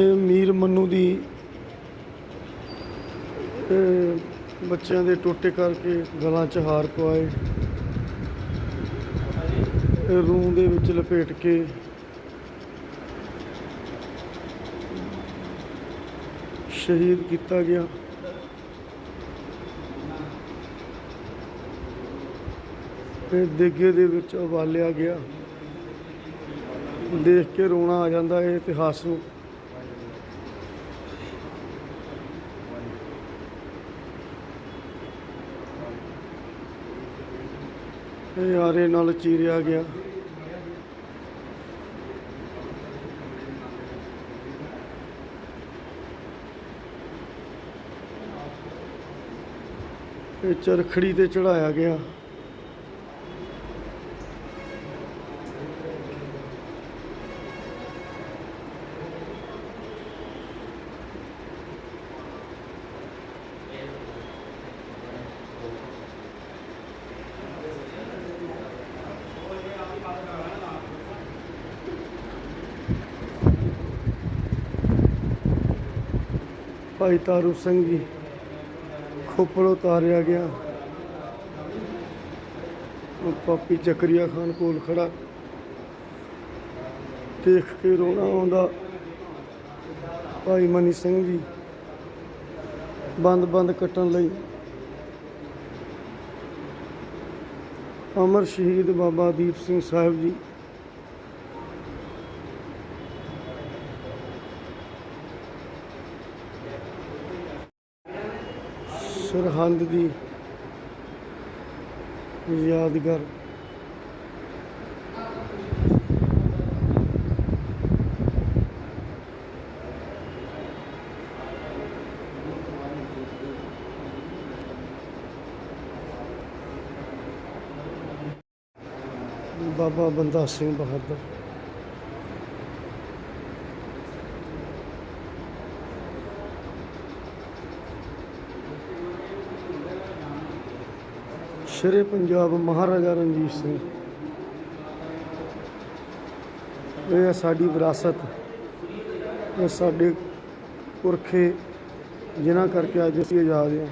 ਇਹ ਮੀਰ ਮੰਨੂ ਦੀ ਬੱਚਿਆਂ ਦੇ ਟੋਟੇ ਕਰਕੇ ਗਲਾਂ 'ਚ ਹਾਰ ਪਵਾਏ। ਇਹ ਦੇ ਵਿੱਚ ਲਪੇਟ ਕੇ। ਸ਼ਹੀਦ ਕੀਤਾ ਗਿਆ। ਇਹ ਦੇਗੇ ਦੇ ਵਿੱਚ ਉਬਾਲਿਆ ਗਿਆ। ਦੇਖ ਕੇ ਰੋਣਾ ਆ ਜਾਂਦਾ ਇਹ ਇਤਿਹਾਸ ਨੂੰ। ਇਹ ਆਰੇ ਨਾਲ ਚੀਰਿਆ ਗਿਆ। ਇਹ ਚਰਖੜੀ ਤੇ ਚੜਾਇਆ ਗਿਆ। ਭਾਈ ਤਾਰੂ ਸਿੰਘ ਜੀ, ਖੋਪੜ ਉਤਾਰਿਆ ਗਿਆ। ਉਹ ਪਾਪੀ ਚੱਕਰੀਆ ਖਾਨ ਕੋਲ ਖੜਾ। ਦੇਖ ਕੇ ਰੋਣਾ ਆਉਂਦਾ। ਭਾਈ ਮਨੀ ਸਿੰਘ ਜੀ, ਬੰਦ ਬੰਦ ਕੱਟਣ ਲਈ। ਅਮਰ ਸ਼ਹੀਦ ਬਾਬਾ ਦੀਪ ਸਿੰਘ ਸਾਹਿਬ ਜੀ ਸਰਹੰਦ ਦੀ ਯਾਦਗਾਰ। ਬਾਬਾ ਬੰਦਾ ਸਿੰਘ ਬਹਾਦਰ। ਸ਼ਰੇ ਪੰਜਾਬ ਮਹਾਰਾਜਾ ਰਣਜੀਤ ਸਿੰਘ। ਇਹ ਹੈ ਸਾਡੀ ਵਿਰਾਸਤ। ਇਹ ਸਾਡੇ ਪੁਰਖੇ, ਜਿਨ੍ਹਾਂ ਕਰਕੇ ਅੱਜ ਅਸੀਂ ਆਜ਼ਾਦ ਹਾਂ।